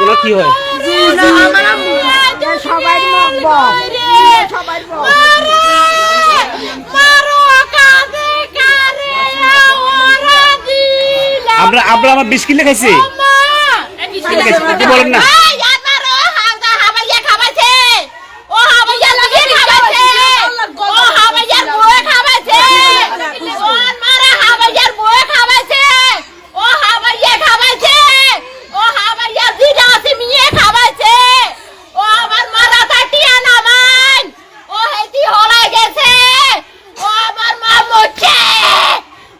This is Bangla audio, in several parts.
ওনার কি হয়? সবাই সবাই আমরা আমরা আমার বিশ কিলো খাইছি? বলেন না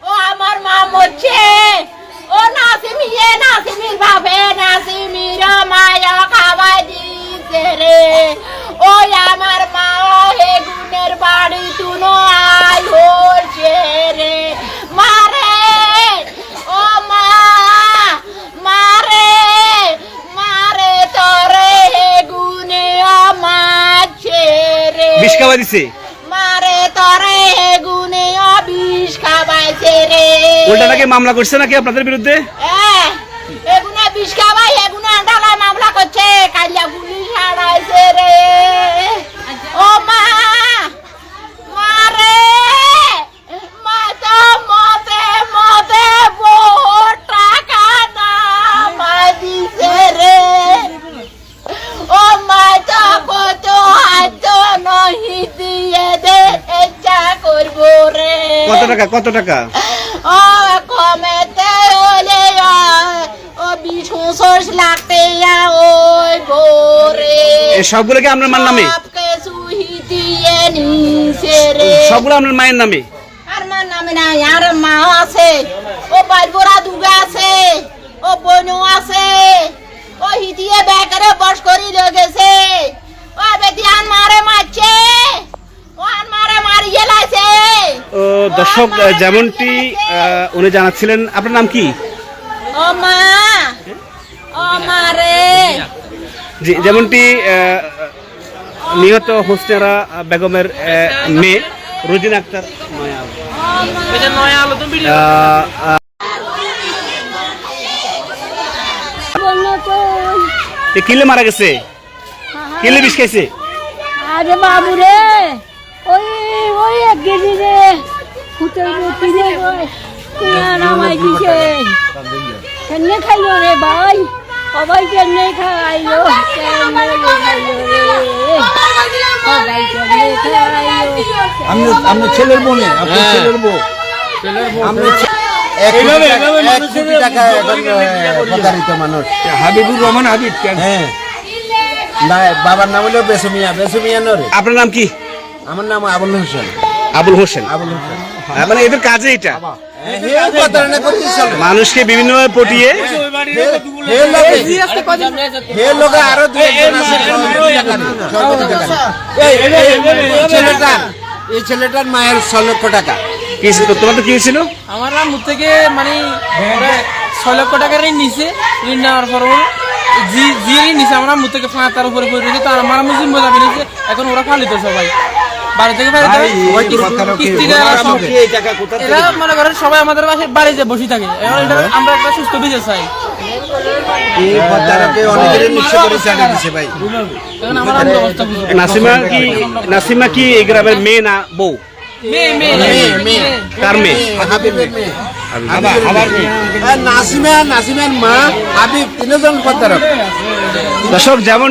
ও আমার মা মরছে ও নাসিমি এ নাসিমির ভাবে নাসিমির মায়া খাওয়াই দিছে রে ওই আমার মা হে গুনের বাড়ি তুনো আই হচ্ছে রে মারে ও মা মারে মারে তরে হে গুনে আমার ছেড়ে বিষ খাওয়া দিছে। মারে তরে হে গুনে অবিষ খাবাইছে রে উল্টা নাকি মামলা করছে নাকি আপনাদের বিরুদ্ধে? এগুনা বিষ খাবাই এগুনা ডালায় মামলা করছে কালিয়া গুলি ছাড়াইছে রে ও মা মা তো মতে মতে বহুত টাকা দিছে রে ও মা তো কত হাত নহি দিয়ে দে করব রে কত টাকা কত টাকা? ও সবগুলো কি আপনার মার নামে? সবগুলো আপনার মায়ের নামে? আর মার নামে নাই আর মা আছে ও বাইবোরা দুগা আছে ও বোনও আছে ও হিদিয়ে ব্যাগরে বস করি ও বেটি আন মারে মারছে ও আন মারে মারিয়ে লাইছে। ও দর্শক যেমনটি উনি জানাচ্ছিলেন আপনার নাম কি? ও মা যেমনটি নিহত হোসনেরা বেগমের মেয়ে রোজিনা আক্তার কিলে মারা গেছে? কিলে বিষ খাইছে? আরে বাবু রে ওই ওই এক রে ফুটের রে নামাই দিছে। কেনে খাইলো রে ভাই? সবাই আপনার ছেলের বোনে আপনার ছেলের বউ। হাবিবুর রহমান হাবিব কেন? হ্যাঁ। না বাবার নাম হলো বেসুমিয়া বেসুমিয়া নরে। আপনার নাম কি? আমার নাম আবুল হোসেন। আবুল হোসেন। আবুল হোসেন। মানে এদের কাজে এটা। হ্যাঁ, মানুষকে বিভিন্নভাবে পটিয়ে। এই- ছেলেটার মায়ের ছ লক্ষ টাকা। কি তোমার তো কি হয়েছিল আমার আম্মু থেকে মানে ছয় লক্ষ টাকার ঋণ নিছে। ঋণ নেওয়ার পর জি জি ঋণ নিছে। আমার আম্মু থেকে পাঁচ তার উপরে পড়ে রয়েছে। তো আমার জিম্মা যাবে এখন ওরা ফালিত সবাই। বাড়ি থেকে। এরা মনে করেন সবাই আমাদের বাসায় বাড়িতে বসে থাকে। এখন এটা আমরা একটা সুস্থ চাই। আম্মুর অবস্থা বুঝুন নাসিমা কি নাসিমা কি এই গ্রামের মেয়ে না বউ? মেয়ে। কার নাসিমা নাসিমার মা হাবিব তিনজন দর্শক যেমন